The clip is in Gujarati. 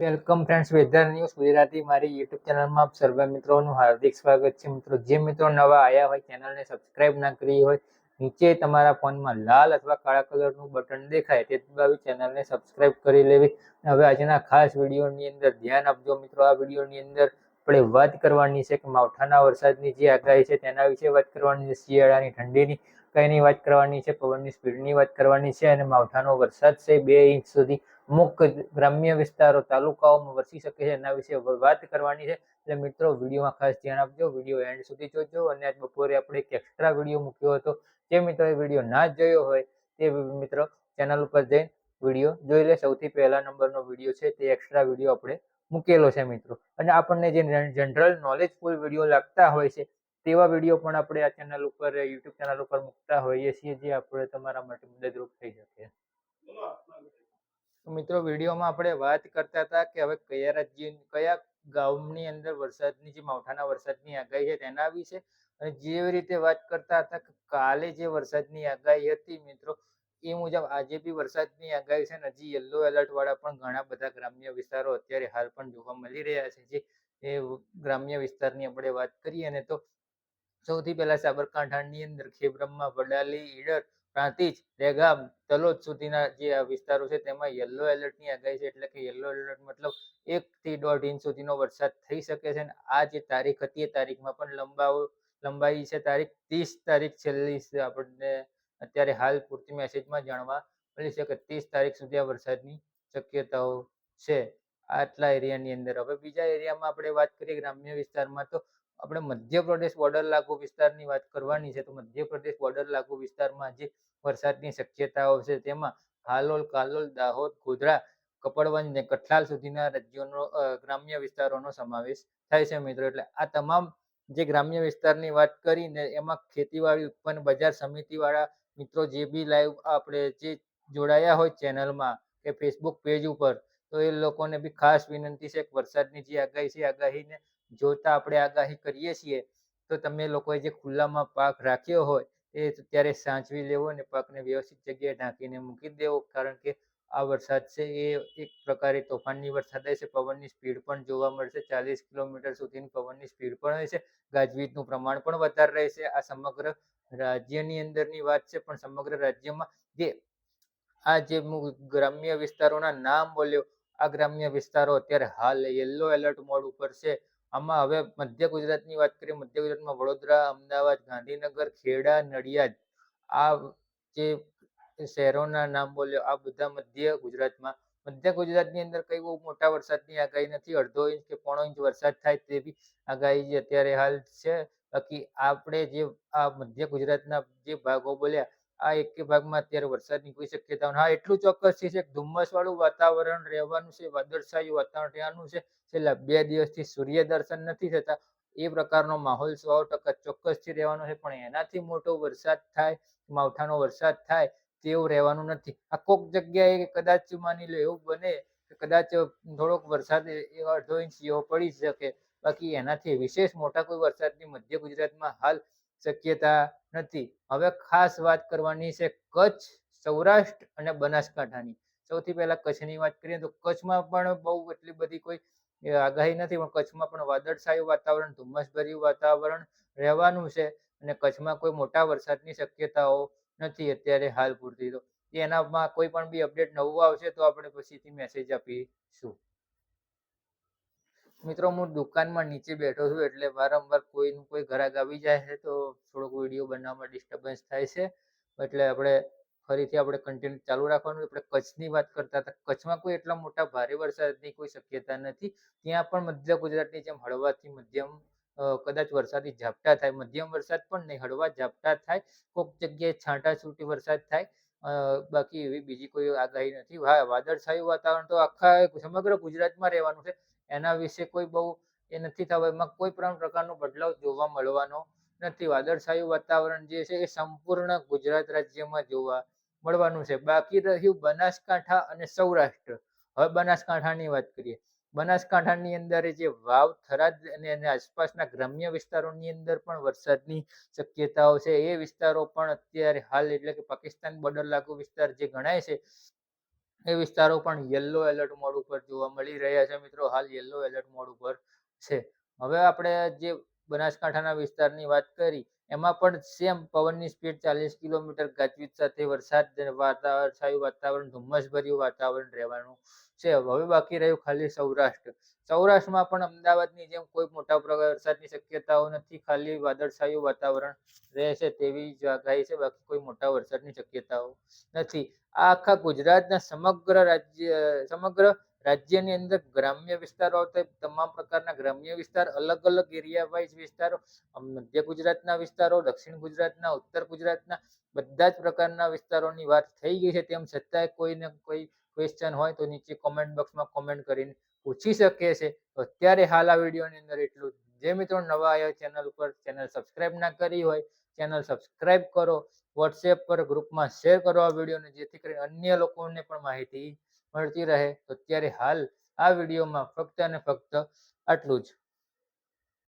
Welcome friends weather news Gujarati મારી યુટ્યુબ ચેનલમાં સર્વે મિત્રોનું હાર્દિક સ્વાગત છે. મિત્રો, જે મિત્રો નવા આવ્યા હોય ચેનલને સબસ્ક્રાઇબ ના કરી હોય, નીચે તમારા ફોનમાં લાલ અથવા કાળા કલરનું બટન દેખાય તે દબાવી ચેનલને સબસ્ક્રાઇબ કરી લેવી. હવે આજના ખાસ વિડીયોની અંદર ધ્યાન આપજો મિત્રો, આ વિડીયોની અંદર આપણે વાત કરવાની છે કે માવઠાના વરસાદની જે આગાહી છે તેના વિશે વાત કરવાની છે, શિયાળાની ઠંડીની કઈની વાત કરવાની છે, પવનની સ્પીડની વાત કરવાની છે અને માવઠાનો વરસાદ છે બે ઇંચ સુધી. અમુક ગ્રામ્ય વિસ્તારો, તાલુકાઓમાં વરસી શકે છે. એના વિશે વાત કરવાની છે. એટલે મિત્રો, વિડીયોમાં ખાસ ધ્યાન આપજો. વીડિયો એન્ડ સુધી જોજો. અને આજ બપોરે આપણે એક એક્સ્ટ્રા વીડિયો મૂક્યો હતો. જે મિત્રોએ વીડિયો ના જોયો હોય, તે મિત્રો ચેનલ ઉપર જઈને વીડિયો જોઈ લે. સૌથી પહેલા નંબરનો વીડિયો છે, તે એક્સ્ટ્રા વીડિયો આપણે મૂકેલો છે મિત્રો. અને આપણને જે જનરલ નોલેજફુલ વીડિયો લાગતા હોય છે, તેવા વીડિયો પણ આપણે આ ચેનલ ઉપર યુટ્યુબ ચેનલ ઉપર મૂકતા હોઈએ છીએ, જે આપણે તમારા માટે મદદરૂપ થઈ શકે. તો મિત્રો વિડીયોમાં આપણે વાત કરતા હતા કે હવે કયા રાજ્ય, કયા ગામની અંદર વરસાદની જે માવઠાના વરસાદની આગાહી છે તેના વિશે અને જેવી રીતે વાત કરતા હતા કે કાલે જે વરસાદની આગાહી હતી મિત્રો, એ મુજબ આજે બી વરસાદની આગાહી છે ને હજી યલો એલર્ટ વાળા પણ ઘણા બધા ગ્રામ્ય વિસ્તારો અત્યારે હાલ પણ જોવા મળી રહ્યા છે. જે એ ગ્રામ્ય વિસ્તારની આપણે વાત કરીએ ને તો સૌથી પહેલા સાબરકાંઠાની અંદર ખેબ્રહ્મા વડાલી, ઈડર પ્રાંતિજ દહેગામ તલોદ સુધીના જે વિસ્તારો છે તેમાં યલો એલર્ટની આગાહી છે એટલે કે યલો એલર્ટ મતલબ એક થી દોઢ ઇંચ સુધીનો વરસાદ થઈ શકે છે અને આ જે તારીખ હતી એ તારીખમાં પણ લંબાવો, લંબાઈ છે તારીખ ત્રીસ તારીખ છેલ્લી આપણને અત્યારે હાલ પૂરતી મેસેજમાં જાણવા મળી છે કે ત્રીસ તારીખ સુધી આ વરસાદની શક્યતાઓ છે. આટલા એરિયાની અંદર. હવે બીજા એરિયામાં આપણે વાત કરીએ ગ્રામ્ય વિસ્તારમાં તો આપણે મધ્યપ્રદેશ બોર્ડર લાગુ વિસ્તારની વાત કરવાની છે, તો મધ્યપ્રદેશ બોર્ડર લાગુ વિસ્તારમાં જે વરસાદની શક્યતાઓ છે, તેમાં હાલોલ, કાલોલ, દાહોદ, ગોધરા, કપડવંજ ને કઠલાલ સુધીના રાજ્યોનો ગ્રામ્ય વિસ્તારોનો સમાવેશ થાય છે મિત્રો. એટલે આ તમામ જે ગ્રામ્ય વિસ્તારની વાત કરીને એમાં ખેતીવાડી ઉત્પન્ન બજાર સમિતિવાળા મિત્રો જે બી લાઈવ આપણે જે જોડાયા હોય ચેનલમાં કે ફેસબુક પેજ ઉપર તો એ લોકોને બી ખાસ વિનંતી છે કે વરસાદની જે આગાહી છે આગાહીને જોતા આપણે આગાહી કરીએ છીએ, તો તમે લોકોએ જે ખુલ્લામાં પાક રાખ્યો હોય એ ત્યારે સાચવી લેવો અને પાકને વ્યવસ્થિત જગ્યાએ ઢાંકીને મૂકી દેવો. કારણ કે આ વરસાદ છે એ એક પ્રકારે તોફાનની વરસાદ છે, પવનની સ્પીડ પણ જોવા મળશે. ચાલીસ કિલોમીટર સુધીની પવનની સ્પીડ પણ રહેશે ગાજવીજનું પ્રમાણ પણ વધારે રહેશે આ સમગ્ર રાજ્યની અંદરની વાત છે, પણ સમગ્ર રાજ્યમાં જે આ જે ગ્રામ્ય વિસ્તારોના નામ બોલ્યો આ ગ્રામ્ય વિસ્તારો અત્યારે હાલ યલો એલર્ટ મોડ ઉપર છે. આમાં હવે મધ્ય ગુજરાતની વાત કરીએ, મધ્ય ગુજરાતમાં વડોદરા, અમદાવાદ, ગાંધીનગર, ખેડા, નડિયાદ આ જે શહેરોના નામ બોલ્યો, આ બધા મધ્ય ગુજરાતમાં. મધ્ય ગુજરાતની અંદર કઈ બહુ મોટા વરસાદની આગાહી નથી, અડધો ઇંચ કે પોણો ઇંચ વરસાદ થાય તેવી આગાહી જે અત્યારે હાલ છે. બાકી આપણે જે આ મધ્ય ગુજરાતના જે ભાગો બોલ્યા આ એક ભાગમાં અત્યારે વરસાદની કોઈ શક્યતા હા, એટલું ચોક્કસ છે કે ધુમ્મસ વાળું વાતાવરણ રહેવાનું છે, વાદળછાયું વાતાવરણ રહેવાનું છે. છેલ્લા બે દિવસથી સૂર્ય દર્શન નથી થતા. એ પ્રકારનો માહોલ સો ટકા ચોક્કસથી રહેવાનો છે. પણ એનાથી મોટો વરસાદ થાય, માવઠાનો વરસાદ થાય તેવું રહેવાનું નથી. આ કોક જગ્યાએ કદાચ માની લો એવું બને કે કદાચ થોડોક વરસાદ અડધો ઇંચ જેવો પડી શકે. બાકી એનાથી વિશેષ મોટા કોઈ વરસાદની મધ્ય ગુજરાતમાં હાલ શક્યતા નથી. હવે ખાસ વાત કરવાની છે કચ્છ, સૌરાષ્ટ્ર અને બનાસકાંઠાની. સૌથી પહેલા કચ્છની વાત કરીએ તો કચ્છમાં પણ બહુ એટલી બધી કોઈ આગાહી નથી, પણ કચ્છમાં પણ વાદળછાયું વાતાવરણ, ધુમ્મસભર્યું વાતાવરણ રહેવાનું છે અને કચ્છમાં કોઈ મોટા વરસાદની શક્યતાઓ નથી અત્યારે હાલ પૂરતી. તો એનામાં કોઈ પણ બી અપડેટ નવું આવશે તો આપણે પછીથી મેસેજ આપીશું. મિત્રો, હું દુકાનમાં નીચે બેઠો છું એટલે વારંવાર કોઈનું કોઈ ઘરાક આવી જાય છે તો થોડોક વીડિયો બનાવવામાં ડિસ્ટર્બન્સ થાય છે. એટલે આપણે ફરીથી આપણે કન્ટિન્યુ ચાલુ રાખવાનું. આપણે કચ્છની વાત કરતા હતા. કચ્છમાં કોઈ એટલા મોટા ભારે વરસાદની કોઈ શક્યતા નથી. ત્યાં પણ મધ્ય ગુજરાતની જેમ હળવાથી મધ્યમ કદાચ વરસાદી ઝાપટા થાય. મધ્યમ વરસાદ પણ નહીં, હળવા ઝાપટા થાય. કોઈક જગ્યાએ છાંટા છૂટી વરસાદ થાય. બાકી એવી બીજી કોઈ આગાહી નથી. હા, વાદળછાયું વાતાવરણ તો આખા સમગ્ર ગુજરાતમાં રહેવાનું છે. એના વિશે કોઈ બહુ એ નથી થવા એમાં કોઈ પ્રકારનો બદલાવ જોવા મળવાનો નથી. વાદળછાયું વાતાવરણ જે છે એ સંપૂર્ણ ગુજરાત રાજ્યમાં જોવા મળવાનું છે. બાકી રહ્યું બનાસકાંઠા અને સૌરાષ્ટ્ર. હવે બનાસકાંઠાની વાત કરીએ. બનાસકાંઠાની અંદર જે વાવ, થરાદ અને એના આસપાસના ગ્રામ્ય વિસ્તારોની અંદર પણ વરસાદની શક્યતાઓ છે. એ વિસ્તારો પણ અત્યારે હાલ એટલે કે પાકિસ્તાન બોર્ડર લાગુ વિસ્તાર જે ગણાય છે એ વિસ્તારો પણ યલો એલર્ટ મોડ ઉપર જોવા મળી રહ્યા છે મિત્રો. હાલ યલો એલર્ટ મોડ ઉપર છે. હવે આપણે જે બનાસકાંઠાના વિસ્તારની વાત કરી એમાં પણ સેમ પવનની સ્પીડ ચાલીસ કિલોમીટર ગાજવીજ સાથે વરસાદ વાતાવરણ વાતાવરણ, ધુમ્મસભર્યું વાતાવરણ રહેવાનું છે. હવે બાકી રહ્યું ખાલી સૌરાષ્ટ્ર. સૌરાષ્ટ્રમાં પણ અમદાવાદની જેમ કોઈ મોટા વરસાદની શક્યતાઓ નથી. ખાલી વાદળછાયું વાતાવરણ રહેશે તેવી જ આગાહી છે. બાકી કોઈ મોટા વરસાદની શક્યતાઓ નથી. આ આખા ગુજરાતના સમગ્ર રાજ્ય, સમગ્ર રાજ્યની અંદર ગ્રામ્ય વિસ્તારો આવતા તમામ પ્રકારના ગ્રામ્ય વિસ્તાર, અલગ અલગ એરિયા વાઇઝ વિસ્તારો મધ્ય ગુજરાતના વિસ્તારો, દક્ષિણ ગુજરાતના, ઉત્તર ગુજરાતના, બધા જ પ્રકારના વિસ્તારોની વાત થઈ ગઈ છે. તેમ છતાંય કોઈને કોઈ ક્વેશ્ચન હોય તો નીચે કોમેન્ટ બોક્સમાં કોમેન્ટ કરીને પૂછી શકે છે. અત્યારે હાલ આ વિડીયોની અંદર એટલું જે. મિત્રો નવા આવ્યા ચેનલ ઉપર ચેનલ સબસ્ક્રાઇબ ના કરી હોય, ચેનલ સબસ્ક્રાઇબ કરો. વોટ્સએપ પર ગ્રુપમાં શેર કરો આ વિડીયોને, જેથી કરીને અન્ય લોકોને પણ માહિતી મળતી રહે તો અત્યારે હાલ આ વિડીયોમાં ફક્ત અને ફક્ત આટલું જ.